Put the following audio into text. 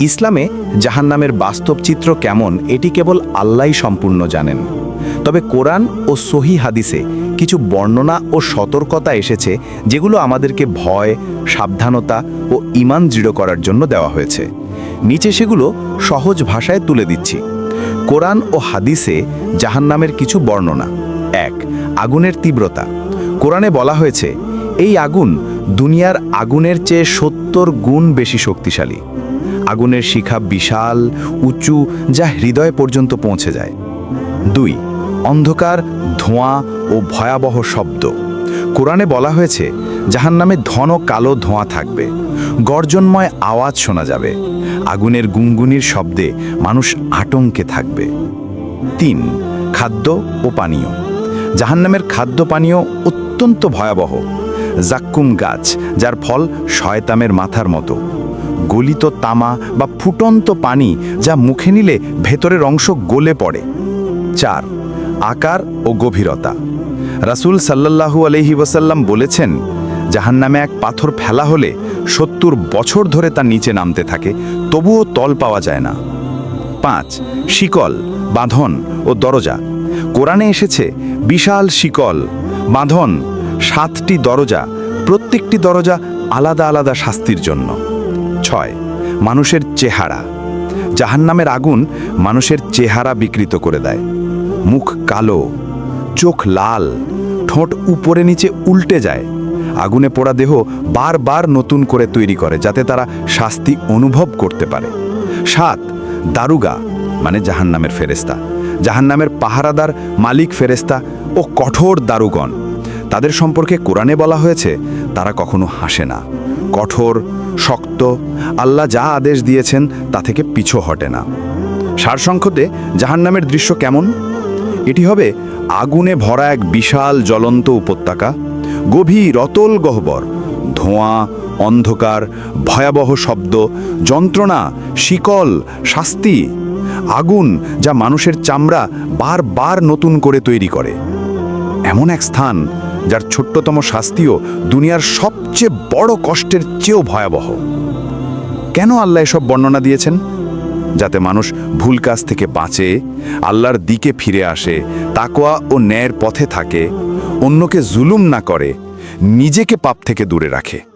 ইসলামে জাহান্নামের বাস্তব চিত্র কেমন, এটি কেবল আল্লাহই সম্পূর্ণ জানেন। তবে কোরআন ও সহি হাদিসে কিছু বর্ণনা ও সতর্কতা এসেছে, যেগুলো আমাদেরকে ভয়, সাবধানতা ও ইমান দৃঢ় করার জন্য দেওয়া হয়েছে। নিচে সেগুলো সহজ ভাষায় তুলে দিচ্ছি। কোরআন ও হাদিসে জাহান্নামের কিছু বর্ণনা। এক, আগুনের তীব্রতা। কোরআনে বলা হয়েছে, এই আগুন দুনিয়ার আগুনের চেয়ে সত্তর গুণ বেশি শক্তিশালী। আগুনের শিখা বিশাল, উঁচু, যা হৃদয় পর্যন্ত পৌঁছে যায়। দুই, অন্ধকার, ধোঁয়া ও ভয়াবহ শব্দ। কোরআনে বলা হয়েছে জাহান্নামে ধন কালো ধোঁয়া থাকবে। গর্জনময় আওয়াজ শোনা যাবে। আগুনের গুনগুনির শব্দে মানুষ আতঙ্কে থাকবে। তিন, খাদ্য ও পানীয়। জাহান্নামের খাদ্য পানীয় অত্যন্ত ভয়াবহ। জাক্কুম গাছ, যার ফল শয়তামের মাথার মতো। গলিত তামা বা ফুটন্ত পানি যা মুখে নিলে ভেতরের অংশ গলে পড়ে। চার, আকার ও গভীরতা। রাসূল সাল্লাল্লাহু আলহি ওয়াসাল্লাম বলেছেন জাহান্নামে এক পাথর ফেলা হলে সত্তর বছর ধরে তা নিচে নামতে থাকে, তবুও তল পাওয়া যায় না। পাঁচ, শিকল, বাঁধন ও দরজা। কোরআনে এসেছে, বিশাল শিকল, বাঁধন, সাতটি দরজা, প্রত্যেকটি দরজা আলাদা আলাদা শাস্তির জন্য। ছয়, মানুষের চেহারা। জাহান্নামের আগুন মানুষের চেহারা বিকৃত করে দেয়। মুখ কালো, চোখ লাল, ঠোঁট উপরে নিচে উল্টে যায়। আগুনে পোড়া দেহ বারবার নতুন করে তৈরি করে যাতে তারা শাস্তি অনুভব করতে পারে। সাত, দারুগা মানে জাহান্নামের ফেরেস্তা জাহান্নামের পাহারাদার, মালিক ফেরেস্তা ও কঠোর দারুগণ। তাদের সম্পর্কে কোরআনে বলা হয়েছে, তারা কখনো হাসে না। কঠোর শক্ত। আল্লাহ যা আদেশ দিয়েছেন, তা থেকে পিছু হটে না। সারসংক্ষতে জাহান্নামের দৃশ্য কেমন? এটি হবে আগুনে ভরা এক বিশাল জ্বলন্ত উপত্যকা, গভীর অতল গহ্বর, ধোঁয়া, অন্ধকার, ভয়াবহ শব্দ, যন্ত্রণা, শিকল, শাস্তি, আগুন যা মানুষের চামড়া বারবার নতুন করে তৈরি করে। এমন এক স্থান যার ছোট্টতম শাস্তিও দুনিয়ার সবচেয়ে বড় কষ্টের চেয়েও ভয়াবহ। কেন আল্লাহ এসব বর্ণনা দিয়েছেন? যাতে মানুষ ভুল কাজ থেকে বাঁচে, আল্লাহর দিকে ফিরে আসে তাকোয়া ও ন্যায়ের পথে থাকে, অন্যকে জুলুম না করে, নিজেকে পাপ থেকে দূরে রাখে।